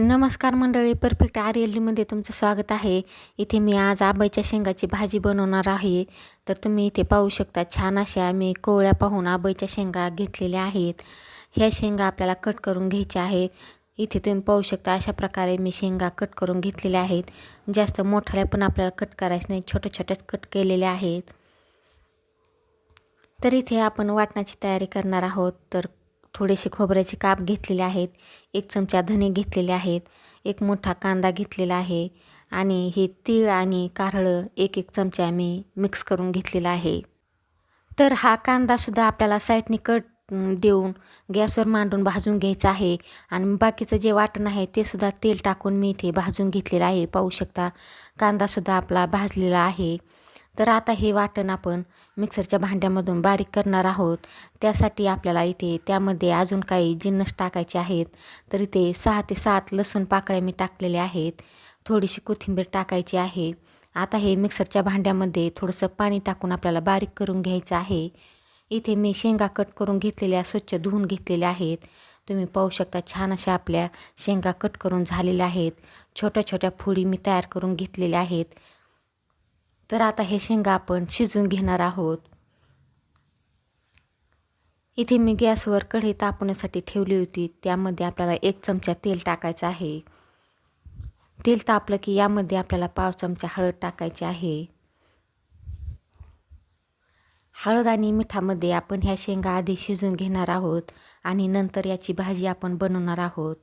नमस्कार मंडळी perfect R तुमचं स्वागत आहे. इथे मी आज आंब्याच्या शेंगाची भाजी बनवणार आहे. तर तुम्ही इथे पाहू शकता छान अशा मी कोवळ्या पाहून आंब्याच्या शेंगा घेतलेल्या आहेत. ह्या शेंगा आपल्याला कट करून घ्यायच्या आहेत. इथे तुम्ही पाहू शकता अशा प्रकारे मी शेंगा कट करून घेतलेल्या आहेत. जास्त मोठ्याला पण आपल्याला कट करायचं नाही छोट्या छोट्याच कट केलेल्या आहेत. तर इथे आपण वाटणाची तयारी करणार आहोत. तर थोडेसे खोबऱ्याचे काप घेतलेले आहेत एक चमचा धने घेतलेले आहेत एक मोठा कांदा घेतलेला आहे आणि हे तीळ आणि कारळं एक एक चमचा मी मिक्स करून घेतलेला आहे. तर हा कांदासुद्धा आपल्याला साईडने कट देऊन गॅसवर मांडून भाजून घ्यायचा आहे आणि बाकीचं जे वाटण आहे ते सुद्धा तेल टाकून मी इथे भाजून घेतलेलं आहे. पाहू शकता कांदासुद्धा आपला भाजलेला आहे. तर आता हे वाटण आपण मिक्सरच्या भांड्यामधून बारीक करणार आहोत. त्यासाठी आपल्याला इथे त्यामध्ये अजून काही जिन्नस टाकायचे आहेत. तर इथे सहा ते सात लसूण पाकळ्या मी टाकलेल्या आहेत. थोडीशी कोथिंबीर टाकायची आहे. आता हे मिक्सरच्या भांड्यामध्ये थोडंसं पाणी टाकून आपल्याला बारीक करून घ्यायचं आहे. इथे मी शेंगा कट करून घेतलेल्या स्वच्छ धुवून घेतलेल्या आहेत. तुम्ही पाहू शकता छान अशा आपल्या शेंगा कट करून झालेल्या आहेत. छोट्या छोट्या फोडी मी तयार करून घेतलेल्या आहेत. तर आता हे शेंगा आपण शिजवून घेणार आहोत. इथे मी गॅसवर कढई तापवण्यासाठी ठेवली होती. त्यामध्ये आपल्याला एक चमचा तेल टाकायचं आहे. तेल तापलं की यामध्ये आपल्याला पाव चमचा हळद टाकायची आहे. हळद आणि मिठामध्ये आपण ह्या शेंगा आधी शिजून घेणार आहोत आणि नंतर याची भाजी आपण बनवणार आहोत.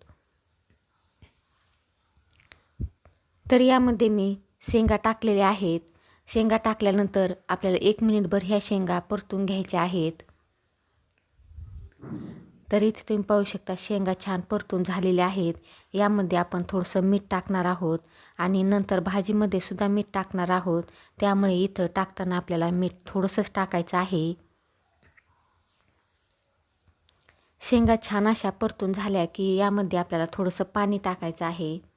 तर यामध्ये मी शेंगा टाकलेल्या आहेत. शेंगा टाकल्यानंतर आपल्याला एक मिनिटभर ह्या शेंगा परतून घ्यायच्या आहेत. तर इथे तुम्ही पाहू शकता शेंगा छान परतून झालेल्या आहेत. यामध्ये आपण थोडंसं मीठ टाकणार आहोत आणि नंतर भाजीमध्ये सुद्धा मीठ टाकणार आहोत. त्यामुळे इथं टाकताना आपल्याला मीठ थोडंसंच टाकायचं आहे. शेंगा छान अशा परतून झाल्या की यामध्ये आपल्याला थोडंसं पाणी टाकायचं आहे.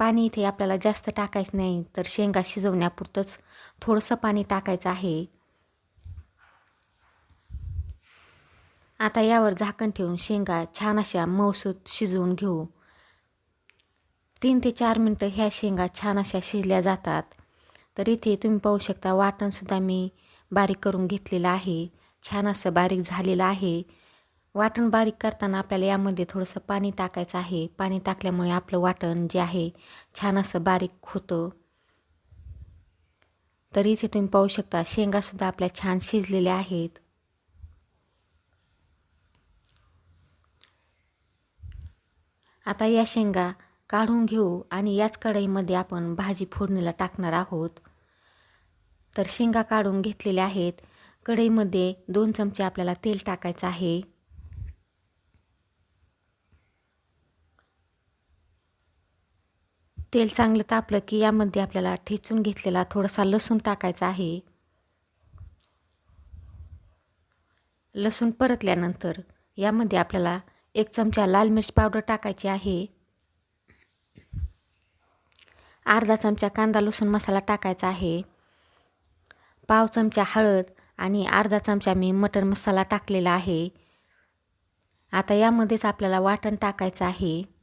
पाणी इथे आपल्याला जास्त टाकायचं नाही तर शेंगा शिजवण्यापुरतंच थोडंसं पाणी टाकायचं आहे. आता यावर झाकण ठेवून शेंगा छान अशा मौसूत शिजवून घेऊ. तीन ते चार मिनटं ह्या शेंगा छान अशा शिजल्या जातात. तर इथे तुम्ही पाहू शकता वाटणसुद्धा मी बारीक करून घेतलेलं आहे. छान असं बारीक झालेलं आहे. वाटण बारीक करताना आपल्याला यामध्ये थोडंसं पाणी टाकायचं आहे. पाणी टाकल्यामुळे आपलं वाटण जे आहे छान असं बारीक होतं. तर इथे तुम्ही पाहू शकता शेंगासुद्धा आपल्या छान शिजलेल्या आहेत. आता या शेंगा काढून घेऊ आणि याच कढईमध्ये आपण भाजी फोडणीला टाकणार आहोत. तर शेंगा काढून घेतलेल्या आहेत. कढईमध्ये दोन चमचे आपल्याला तेल टाकायचं आहे. तेल चांगलं तापलं की यामध्ये आपल्याला ठेचून घेतलेला थोडासा लसूण टाकायचा आहे. लसूण परतल्यानंतर यामध्ये आपल्याला एक चमचा लाल मिरची पावडर टाकायची आहे. अर्धा चमचा कांदा लसूण मसाला टाकायचा आहे. पाव चमचा हळद आणि अर्धा चमचा मी मटण मसाला टाकलेला आहे. आता यामध्येच आपल्याला वाटण टाकायचं आहे.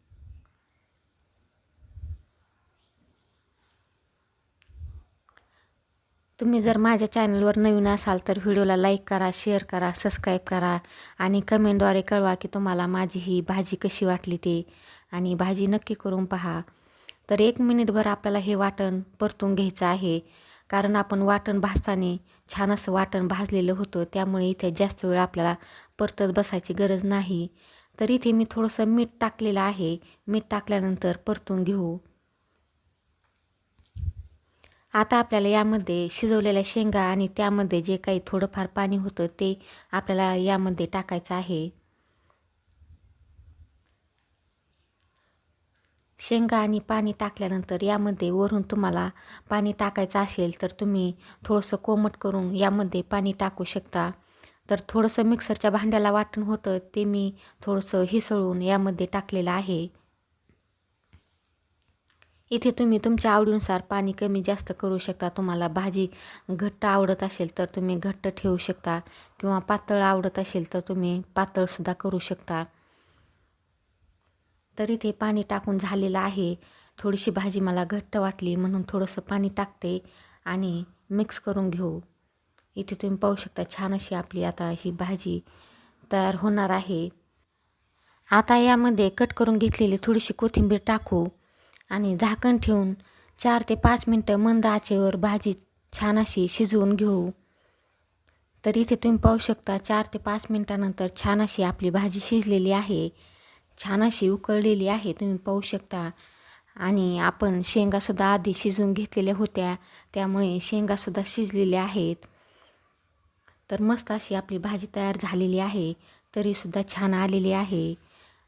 तुम्ही जर माझ्या चॅनलवर नवीन असाल तर व्हिडिओला लाईक करा शेअर करा सबस्क्राईब करा आणि कमेंटद्वारे कळवा की तुम्हाला माझी ही भाजी कशी वाटली ते. आणि भाजी नक्की करून पहा. तर एक मिनिटभर आपल्याला हे वाटण परतून घ्यायचं आहे. कारण आपण वाटण भाजताना छान असं वाटण भाजलेलं होतं. त्यामुळे इथे जास्त वेळ आपल्याला परतत बसायची गरज नाही. तर इथे मी थोडंसं मीठ टाकलेलं आहे. मीठ टाकल्यानंतर परतून घेऊ. आता आपल्याला यामध्ये शिजवलेल्या शेंगा आणि त्यामध्ये जे काही थोडंफार पाणी होतं ते आपल्याला यामध्ये टाकायचं आहे. शेंगा आणि पाणी टाकल्यानंतर यामध्ये वरून तुम्हाला पाणी टाकायचं असेल तर तुम्ही थोडंसं कोमट करून यामध्ये पाणी टाकू शकता. तर थोडंसं मिक्सरच्या भांड्याला वाटण होतं ते मी थोडंसं हिसळून यामध्ये टाकलेलं आहे. इथे तुम्ही तुमच्या आवडीनुसार पाणी कमी जास्त करू शकता. तुम्हाला भाजी घट्ट आवडत असेल तर तुम्ही घट्ट ठेवू शकता. किंवा पातळ आवडत असेल तर तुम्ही पातळसुद्धा करू शकता. तर इथे पाणी टाकून झालेलं आहे. थोडीशी भाजी मला घट्ट वाटली म्हणून थोडंसं पाणी टाकते आणि मिक्स करून घेऊ. इथे तुम्ही पाहू शकता छान अशी आपली आता ही भाजी तयार होणार आहे. आता यामध्ये कट करून घेतलेली थोडीशी कोथिंबीर टाकू. आणि झाकण ठेवून चार ते पाच मिनटं मंद आचेवर भाजी छान अशी शिजवून घेऊ. तर इथे तुम्ही पाहू शकता चार ते पाच मिनटानंतर छान अशी आपली भाजी शिजलेली आहे. छान अशी उकळलेली आहे तुम्ही पाहू शकता. आणि आपण शेंगासुद्धा आधी शिजवून घेतलेल्या होत्या त्यामुळे शेंगासुद्धा शिजलेल्या आहेत. तर मस्त अशी आपली भाजी तयार झालेली आहे तरीसुद्धा छान आलेली आहे.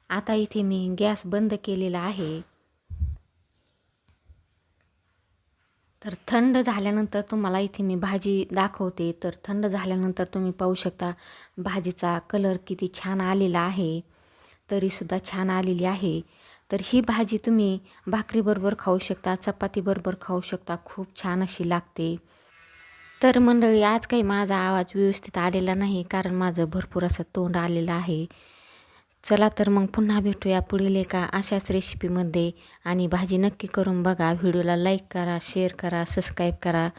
आता इथे मी गॅस बंद केलेला आहे. तर थंड झाल्यानंतर तुम्हाला इथे मी भाजी दाखवते. तर थंड झाल्यानंतर तुम्ही पाहू शकता भाजीचा कलर किती छान आलेला आहे. तरीसुद्धा छान आलेली आहे. तर ही भाजी तुम्ही भाकरीबरोबर खाऊ शकता चपातीबरोबर खाऊ शकता. खूप छान अशी लागते. तर मंडळी आज काही माझा आवाज व्यवस्थित आलेला नाही कारण माझं भरपूर असं तोंड आलेलं आहे. चला तर मग पुन्हा भेटूया पुढील एका अशाच रेसिपीमध्ये आणि भाजी नक्की करून बघा. व्हिडिओला लाईक करा शेअर करा सबस्क्राईब करा.